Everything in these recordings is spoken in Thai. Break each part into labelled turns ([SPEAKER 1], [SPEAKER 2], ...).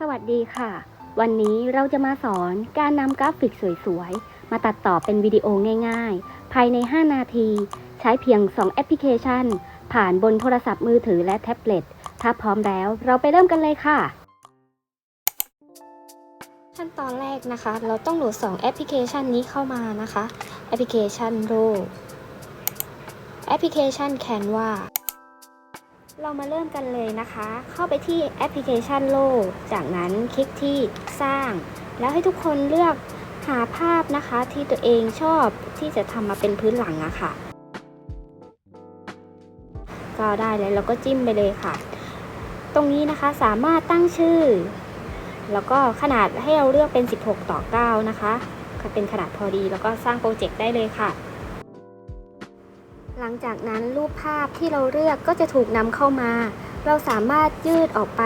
[SPEAKER 1] สวัสดีค่ะ วันนี้เราจะมาสอนการนำกราฟิกสวยๆ มาตัดต่อเป็นวิดีโอง่ายๆ ภายใน 5 นาที ใช้เพียง 2 แอปพลิเคชัน ผ่านบนโทรศัพท์มือถือและแท็บเล็ต ถ้าพร้อมแล้วเราไปเริ่มกันเลยค่ะ
[SPEAKER 2] ขั้นตอนแรกนะคะ เราต้องโหลด 2 แอปพลิเคชันนี้เข้ามานะคะ แอปพลิเคชันโ o แอปพลิเคชัน Canva เรามาเริ่มกันเลยนะคะ เข้าไปที่แอปพลิเคชันโลจากนั้นคลิกที่สร้าง แล้วให้ทุกคนเลือกหาภาพนะคะที่ตัวเองชอบที่จะทำมาเป็นพื้นหลังอะค่ะ ก็ได้เลยเราก็จิ้มไปเลยค่ะ ตรงนี้นะคะสามารถตั้งชื่อ แล้วก็ขนาดให้เราเลือกเป็น 16 ต่อ 9 นะคะ เป็นขนาดพอดีแล้วก็สร้างโปรเจกต์ได้เลยค่ะ หลังจากนั้นรูปภาพที่เราเลือกก็จะถูกนำเข้ามา เราสามารถยืดออกไป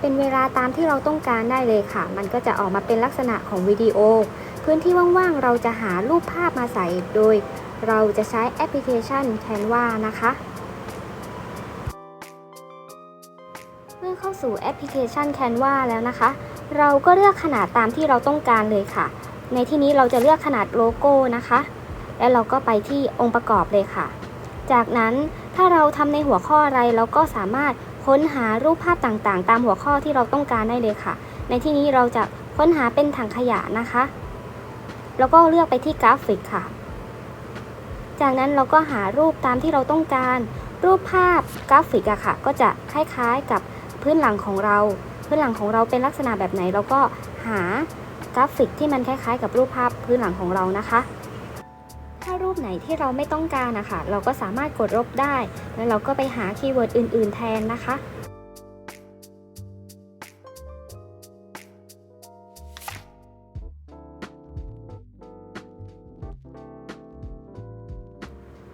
[SPEAKER 2] เป็นเวลาตามที่เราต้องการได้เลยค่ะ มันก็จะออกมาเป็นลักษณะของวิดีโอ พื้นที่ว่างๆ เราจะหารูปภาพมาใส่ โดย เราจะใช้แอปพลิเคชัน Canva นะคะ เมื่อเข้าสู่แอปพลิเคชัน Canva แล้วนะคะ เราก็เลือกขนาดตามที่เราต้องการเลยค่ะ ในที่นี้เราจะเลือกขนาดโลโก้นะคะ แล้วเราก็ไปที่องค์ประกอบเลยค่ะ จากนั้นถ้าเราทำในหัวข้ออะไรเราก็สามารถค้นหารูปภาพต่างๆ ตามหัวข้อที่เราต้องการได้เลยค่ะ ในที่นี้เราจะค้นหาเป็นถังขยะนะคะ แล้วก็เลือกไปที่กราฟิกค่ะ จากนั้นเราก็หารูปตามที่เราต้องการ รูปภาพกราฟิกอะค่ะ ก็จะคล้ายๆกับพื้นหลังของเรา พื้นหลังของเราเป็นลักษณะแบบไหน เราก็หากราฟิกที่มันคล้ายๆ กับรูปภาพพื้นหลังของเรานะคะ ถ้ารูปไหนที่เราไม่ต้องการนะคะเราก็สามารถกดลบได้ แล้วเราก็ไปหาคีย์เวิร์ดอื่น ๆ แทนนะคะ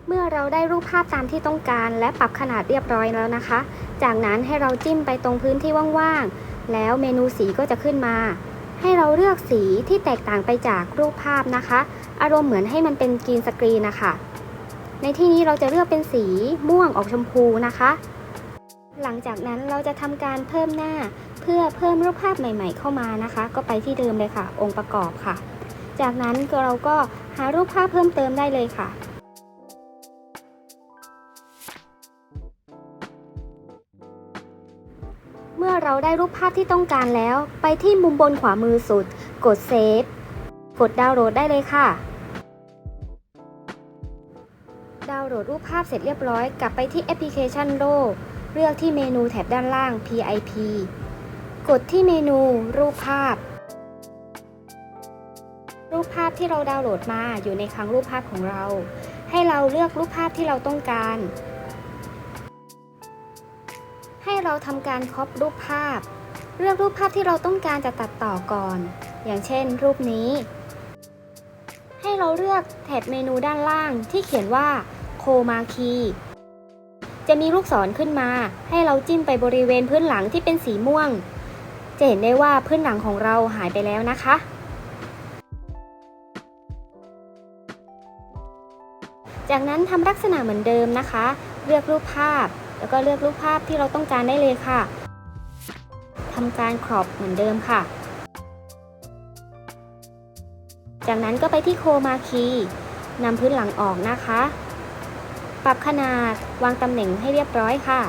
[SPEAKER 2] เมื่อเราได้รูปภาพตามที่ต้องการ และปรับขนาดเรียบร้อยแล้วนะคะ จากนั้นให้เราจิ้มไปตรงพื้นที่ว่างๆ แล้วเมนูสีก็จะขึ้นมา ให้เราเลือกสีที่แตกต่างไปจากรูปภาพนะคะ อารมณ์เหมือนให้มันเป็นกรีนสกรีนนะคะ ในที่นี้เราจะเลือกเป็นสีม่วงออกชมพูนะคะ หลังจากนั้นเราจะทำการเพิ่มหน้าเพื่อเพิ่มรูปภาพใหม่ ๆ เข้ามานะคะ ก็ไปที่เดิมเลยค่ะ องค์ประกอบค่ะ จากนั้นเราก็หารูปภาพเพิ่มเติมได้เลยค่ะ เมื่อเราได้รูปภาพที่ต้องการแล้ว ไปที่มุมบนขวามือสุด กดเซฟ กดดาวน์โหลดได้เลยค่ะ ดาวน์โหลดรูปภาพเสร็จเรียบร้อย กลับไปที่แอปพลิเคชันโลเลือกที่เมนูแถบด้านล่าง PIP กดที่เมนูรูปภาพ รูปภาพที่เราดาวน์โหลดมาอยู่ในคลังรูปภาพของเรา ให้เราเลือกรูปภาพที่เราต้องการ เราทำการครอปรูปภาพ เลือกรูปภาพที่เราต้องการจะตัดต่อก่อน อย่างเช่น รูปนี้ ให้เราเลือกแถบเมนูด้านล่างที่เขียนว่าโคมาคีจะมีลูกศรขึ้นมา ให้เราจิ้มไปบริเวณพื้นหลังที่เป็นสีม่วง จะเห็นได้ว่าพื้นหลังของเราหายไปแล้วนะคะ จากนั้นทำลักษณะเหมือนเดิมนะคะ เลือกรูปภาพ แล้วก็เลือกรูปภาพที่เราต้องการได้เลยค่ะทำการครอบเหมือนเดิมค่ะ จากนั้นก็ไปที่โคมาคีนำพื้นหลังออกนะคะ ปรับขนาดวางตำแหน่งให้เรียบร้อยค่ะ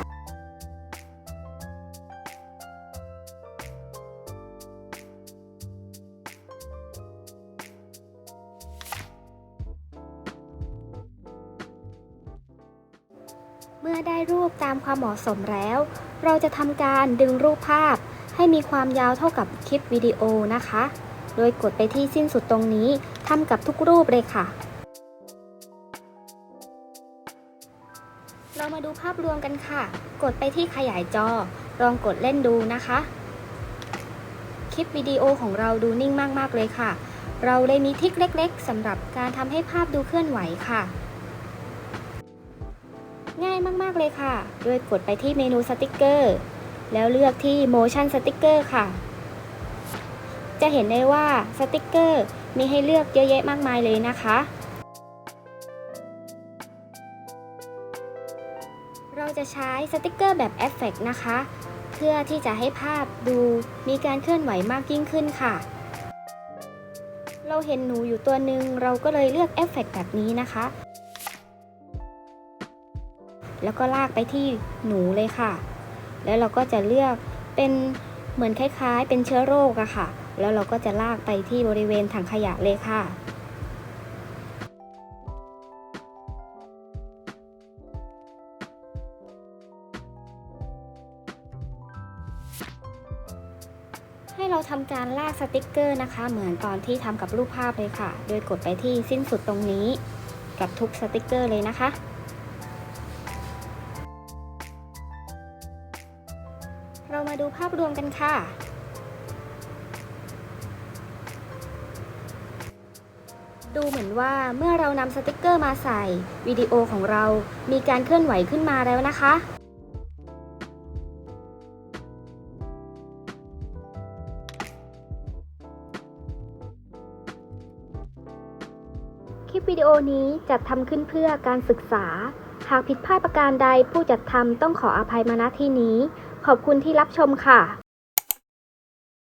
[SPEAKER 2] เมื่อได้รูปตามความเหมาะสมแล้ว เราจะทำการดึงรูปภาพ ให้มีความยาวเท่ากับคลิปวิดีโอนะคะ โดยกดไปที่สิ้นสุดตรงนี้ทำกับทุกรูปเลยค่ะ เรามาดูภาพรวมกันค่ะ กดไปที่ขยายจอ ลองกดเล่นดูนะคะ คลิปวิดีโอของเราดูนิ่งมากๆเลยค่ะ เราเลยมีทริคเล็ก ๆสำหรับการทำให้ภาพดูเคลื่อนไหวค่ะ ง่ายมากๆเลยค่ะโดยกดไปที่เมนูสติกเกอร์ แล้วเลือกที่ motion sticker ค่ะ จะเห็นได้ว่าสติกเกอร์มีให้เลือกเยอะแยะมากมายเลยนะคะ เราจะใช้สติกเกอร์แบบเอฟเฟกนะคะ เพื่อที่จะให้ภาพดูมีการเคลื่อนไหวมากยิ่งขึ้นค่ะ เราเห็นหนูอยู่ตัวหนึ่งเราก็เลยเลือกเอฟเฟกต์แบบนี้นะคะ แล้วก็ลากไปที่หนูเลยค่ะ แล้วเราก็จะเลือกเป็นเหมือนคล้ายๆ เป็นเชื้อโรคอะค่ะ แล้วเราก็จะลากไปที่บริเวณถังขยะเลยค่ะให้เราทำการลากสติกเกอร์นะคะ เหมือนตอนที่ทำกับรูปภาพเลยค่ะ โดยกดไปที่สิ้นสุดตรงนี้ กับทุกสติกเกอร์เลยนะคะ เรามาดูภาพรวมกันค่ะ ดูเหมือนว่าเมื่อเรานำสติกเกอร์มาใส่ วิดีโอของเรามีการเคลื่อนไหวขึ้นมาแล้วนะคะ
[SPEAKER 1] คลิปวิดีโอนี้จัดทำขึ้นเพื่อการศึกษา หากผิดพลาดประการใดผู้จัดทำต้องขออภัยมาณที่นี้ ขอบคุณที่รับชมค่ะ